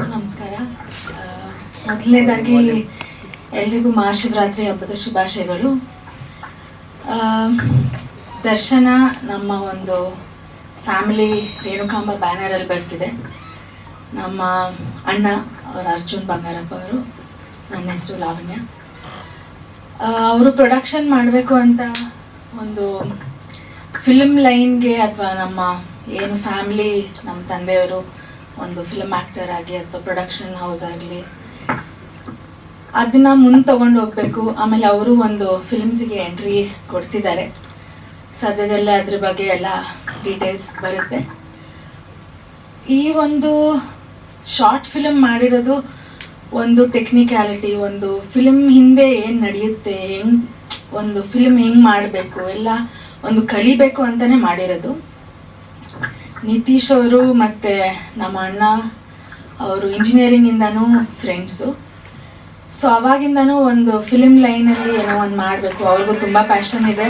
ನಮಸ್ಕಾರ. ಮೊದಲನೇದಾಗಿ ಎಲ್ರಿಗೂ ಮಹಾಶಿವರಾತ್ರಿ ಹಬ್ಬದ ಶುಭಾಶಯಗಳು. ದರ್ಶನ ನಮ್ಮ ಒಂದು ಫ್ಯಾಮಿಲಿ ರೇಣುಕಾಂಬ ಬ್ಯಾನರಲ್ಲಿ ಬರ್ತಿದೆ. ನಮ್ಮ ಅಣ್ಣ ಅವರ ಅರ್ಜುನ್ ಬಂಗಾರಪ್ಪ ಅವರು, ನನ್ನ ಹೆಸರು ಲಾವಣ್ಯ. ಅವರು ಪ್ರೊಡಕ್ಷನ್ ಮಾಡಬೇಕು ಅಂತ ಒಂದು ಫಿಲ್ಮ್ ಲೈನ್ಗೆ ಅಥವಾ ನಮ್ಮ ಏನು ಫ್ಯಾಮಿಲಿ ನಮ್ಮ ತಂದೆಯವರು ಒಂದು ಫಿಲಮ್ ಆ್ಯಕ್ಟರ್ ಆಗಿ ಅಥವಾ ಪ್ರೊಡಕ್ಷನ್ ಹೌಸ್ ಆಗಲಿ. ಅದನ್ನ ಮುಂದೆ ತಗೊಂಡು ಹೋಗಬೇಕು. ಆಮೇಲೆ ಅವರು ಒಂದು ಫಿಲ್ಮ್ಸಿಗೆ ಎಂಟ್ರಿ ಕೊಡ್ತಿದ್ದಾರೆ. ಸದ್ಯದಲ್ಲೇ ಅದ್ರ ಬಗ್ಗೆ ಎಲ್ಲ ಡೀಟೇಲ್ಸ್ ಬರುತ್ತೆ. ಈ ಒಂದು ಶಾರ್ಟ್ ಫಿಲಮ್ ಮಾಡಿರೋದು ಒಂದು ಟೆಕ್ನಿಕ್ಯಾಲಿಟಿ ಒಂದು ಫಿಲ್ಮ್ ಹಿಂದೆ ಏನು ನಡೆಯುತ್ತೆ, ಹೆಂಗ್, ಒಂದು ಫಿಲ್ಮ್ ಹೆಂಗ್ ಮಾಡಬೇಕು, ಎಲ್ಲ ಒಂದು ಕಲಿಬೇಕು ಅಂತಲೇ ಮಾಡಿರೋದು. ನಿತೀಶ್ ಅವರು ಮತ್ತು ನಮ್ಮ ಅಣ್ಣ, ಅವರು ಇಂಜಿನಿಯರಿಂಗಿಂದನೂ ಫ್ರೆಂಡ್ಸು ಸೊ ಅವಾಗಿಂದನೂ ಒಂದು ಫಿಲಿಮ್ ಲೈನಲ್ಲಿ ಏನೋ ಒಂದು ಮಾಡಬೇಕು. ಅವ್ರಿಗೂ ತುಂಬ ಪ್ಯಾಷನ್ ಇದೆ.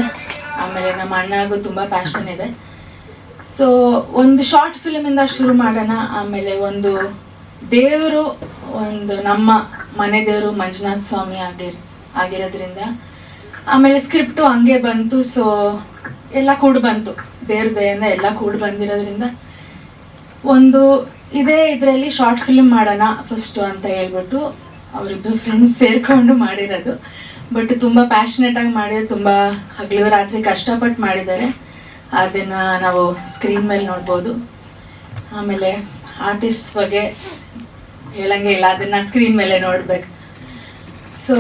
ಆಮೇಲೆ ನಮ್ಮ ಅಣ್ಣಗೂ ತುಂಬ ಪ್ಯಾಷನ್ ಇದೆ. ಸೊ ಒಂದು ಶಾರ್ಟ್ ಫಿಲ್ಮಿಂದ ಶುರು ಮಾಡೋಣ. ಆಮೇಲೆ ಒಂದು ದೇವರು, ಒಂದು ನಮ್ಮ ಮನೆ ದೇವರು ಮಂಜುನಾಥ್ ಸ್ವಾಮಿ ಆಗಿರ್, ಆಗಿರೋದ್ರಿಂದ. ಆಮೇಲೆ ಸ್ಕ್ರಿಪ್ಟು ಹಂಗೆ ಬಂತು. ಸೊ ಎಲ್ಲ ಕೂಡ ಬಂತು. ದೇವ್ರ ದಯಿಂದ ಎಲ್ಲ ಕೂಡಿ ಬಂದಿರೋದ್ರಿಂದ ಒಂದು ಇದೇ ಇದರಲ್ಲಿ ಶಾರ್ಟ್ ಫಿಲ್ಮ್ ಮಾಡೋಣ ಫಸ್ಟು ಅಂತ ಹೇಳ್ಬಿಟ್ಟು ಅವರಿಬ್ಬರು ಫ್ರೆಂಡ್ಸ್ ಸೇರಿಕೊಂಡು ಮಾಡಿರೋದು. ಬಟ್ ತುಂಬ ಪ್ಯಾಷನೇಟಾಗಿ ಮಾಡಿದ್ರು ತುಂಬ ಹಗಲು ರಾತ್ರಿ ಕಷ್ಟಪಟ್ಟು ಮಾಡಿದ್ದಾರೆ. ಅದನ್ನು ನಾವು ಸ್ಕ್ರೀನ್ ಮೇಲೆ ನೋಡ್ಬೋದು. ಆಮೇಲೆ ಆರ್ಟಿಸ್ಟ್ ಬಗ್ಗೆ ಹೇಳಂಗೆ ಇಲ್ಲ, ಅದನ್ನು ಸ್ಕ್ರೀನ್ ಮೇಲೆ ನೋಡ್ಬೇಕು. ಸೊ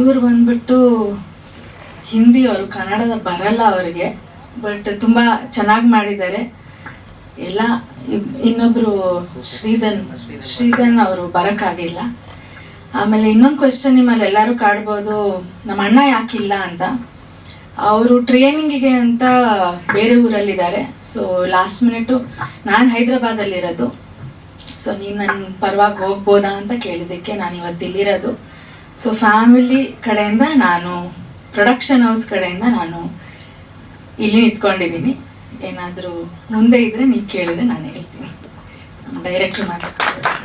ಇವರು ಬಂದ್ಬಿಟ್ಟು ಹಿಂದಿ ಅವರು ಕನ್ನಡದ ಬರಲ್ಲ ಅವರಿಗೆ. ಬಟ್ ತುಂಬ ಚೆನ್ನಾಗಿ ಮಾಡಿದ್ದಾರೆ. ಎಲ್ಲ ಇನ್ನೊಬ್ರು ಶ್ರೀಧನ್ ಶ್ರೀಧನ್ ಅವರು ಬರೋಕ್ಕಾಗಿಲ್ಲ. ಆಮೇಲೆ ಇನ್ನೊಂದು ಕ್ವೆಶನ್ ನಿಮ್ಮಲ್ಲಿ ಎಲ್ಲರೂ ಕಾಡ್ಬೋದು, ನಮ್ಮ ಅಣ್ಣ ಯಾಕಿಲ್ಲ ಅಂತ. ಅವರು ಟ್ರೈನಿಂಗಿಗೆ ಅಂತ ಬೇರೆ ಊರಲ್ಲಿದ್ದಾರೆ. ಸೊ ಲಾಸ್ಟ್ ಮಿನಿಟು ನಾನು ಹೈದ್ರಾಬಾದಲ್ಲಿರೋದು. ಸೊ ನೀನು ನನ್ನ ಪರವಾಗಿ ಹೋಗ್ಬೋದಾ ಅಂತ ಕೇಳಿದ್ದಕ್ಕೆ ನಾನು ಇವತ್ತು ಇಲ್ಲಿರೋದು. ಸೊ ಫ್ಯಾಮಿಲಿ ಕಡೆಯಿಂದ ನಾನು ಪ್ರೊಡಕ್ಷನ್ ಹೌಸ್ ಕಡೆಯಿಂದ ನಾನು ಇಲ್ಲಿ ನಿಂತ್ಕೊಂಡಿದ್ದೀನಿ. ಏನಾದರೂ ಮುಂದೆ ಇದ್ದರೆ ನೀವು ಕೇಳಿದ್ರೆ ನಾನು ಹೇಳ್ತೀನಿ. ಡೈರೆಕ್ಟ್ರ್ ಮಾತಾಡ್ತಾರೆ